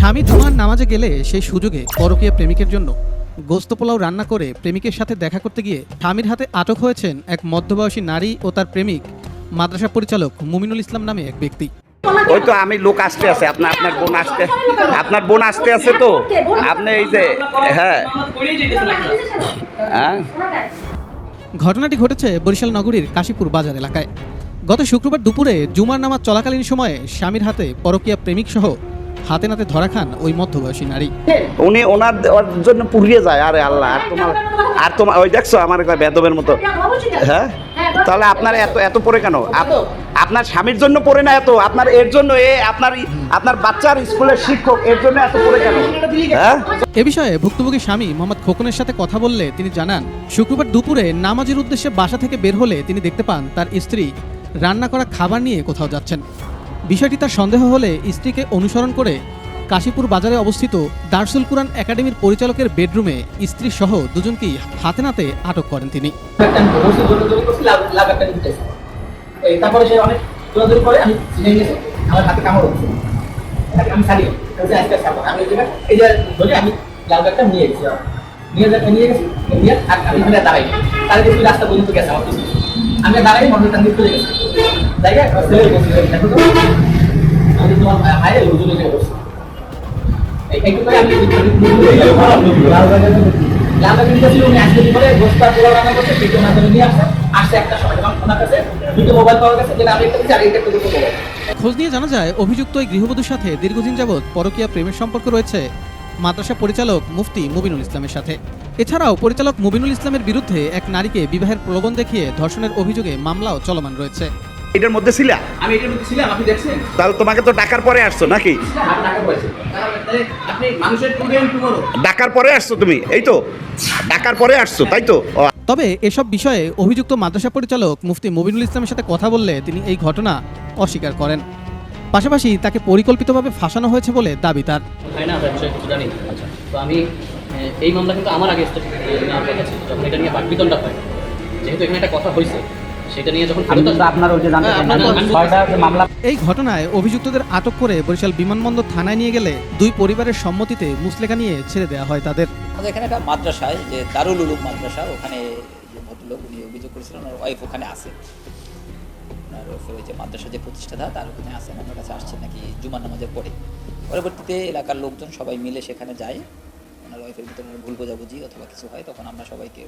স্বামী জুমার নামাজে গেলে সেই সুযোগে পরকীয়া প্রেমিকের জন্য গোস্ত পোলাও রান্না করে প্রেমিকের সাথে দেখা করতে গিয়ে স্বামীর হাতে আটক হয়েছেন এক মধ্যবয়সী নারী ও তার প্রেমিক মাদ্রাসা পরিচালক মুমিনুল ইসলাম নামে এক ব্যক্তি। ওই তো আমি লোক আসতে আছে আপনার আপনার বোন আসতে আপনার বোন আসতে আছে তো? আপনি এই যে হ্যাঁ। হ্যাঁ। ঘটনাটি ঘটেছে বরিশাল নগরীর কাশীপুর বাজার এলাকায়। গত শুক্রবার দুপুরে জুমার নামাজ চলাকালীন সময়ে স্বামীর হাতে পরকীয়া প্রেমিক সহ হাতে নাতে ধরা খান ওই মধ্যবয়সী নারী। উনি ওনার জন্য পুড়িয়ে যায় আরে আল্লাহ আর তোমার আর তোমার ওই দেখছ আমার বেদবের মতো। হ্যাঁ? তাহলে আপনার এত এত পড়ে কেন? আপনার স্বামীর জন্য পড়ে না এত? আপনার এর জন্য এ আপনার আপনার বাচ্চার স্কুলের শিক্ষক এর জন্য এত পড়ে কেন? হ্যাঁ? এ বিষয়ে ভুক্তভোগী স্বামী মোহাম্মদ খোকনের সাথে কথা বললে তিনি জানান শুক্রবার দুপুরে নামাজের উদ্দেশ্যে বাসা থেকে বের হলে তিনি দেখতে পান তার স্ত্রী রান্না করা খাবার নিয়ে কোথাও যাচ্ছেন। বিষয়টি তার সন্দেহ হলে স্ত্রীকে অনুসরণ করে কাশীপুর বাজারে অবস্থিত দার্সুল কুরআন একাডেমির পরিচালকের বেডরুমে স্ত্রী সহ দুজনকেই হাতে নাতে আটক করেন তিনি। নিয়ে গেছি নিয়ে গেছি, নিয়ে আর আমি এখানে দাঁড়াই তাহলে দেখি রাস্তা পর্যন্ত গেছে আমার পিছনে। আমি দাঁড়াই মোবাইল খোঁজ নিয়ে জানা যায়, অভিযুক্ত ওই গৃহবধূর সাথে দীর্ঘদিন যাবৎ পরকীয়া প্রেমের সম্পর্ক রয়েছে। মাদ্রাসা পরিচালক মুফতি মুবিনুল ইসলামের সাথে। এছাড়াও পরিচালক মুবিনুল ইসলামের বিরুদ্ধে এক নারীকে বিবাহের প্রলোভন দেখিয়ে ধর্ষণের অভিযোগে মামলাও চলমান রয়েছে। এটার মধ্যে ছিলা? আমি এটার মধ্যে ছিলাম আপনি দেখছেন? তাহলে তোমাকে তো ডাকার পরে আসছো নাকি? আপনি মানুষের টুডে টুমোরো ডাকার পরে আসছো তুমি এই তো? ডাকার পরে আসছো তাই তো? তবে এসব বিষয়ে অভিযুক্ত মাদ্রাসা পরিচালক মুফতি মুবিনুল ইসলামের সাথে কথা বললে তিনি এই ঘটনা অস্বীকার করেন। পাশাপাশি তাকে পরিকল্পিতভাবে ফাঁসানো হয়েছে বলে দাবি তার। আচ্ছা তো আমি এই মামলা কিন্তু আমার আগে স্টেট নেওয়ার কথা ছিল যখন এটা নিয়ে বাকবিতনটা হয়। যেহেতু এখানে একটা কথা হয়েছে সেটা নিয়ে যখন আপনার ওই যে জানতে হ্যাঁ, চাই আপনার- না, ছয়টা যে মামলা এই ঘটনায় অভিযুক্তদের আটক করে বরিশাল বিমানবন্দর থানায় নিয়ে গেলে দুই পরিবারের সম্মতিতে মুসলেখা নিয়ে ছেড়ে দেওয়া হয় তাদের। আমাদের এখানে একটা মাদ্রাসায় যে দারুল উলুম মাদ্রাসা ওখানে যে ভদ্রলোক উনি অভিযোগ করেছিলেন ওনার ওয়াইফ ওখানে আছে। ওনার ওই যে মাদ্রাসা যে প্রতিষ্ঠাতা তার ওখানে আসেন আমার কাছে আসছেন নাকি জুমার নামাজের পরে। পরবর্তীতে এলাকার লোকজন সবাই মিলে সেখানে যায়। ওনার ওয়াইফের ভিতরে ভুল বোঝাবুঝি অথবা কিছু হয় তখন আমরা সবাইকে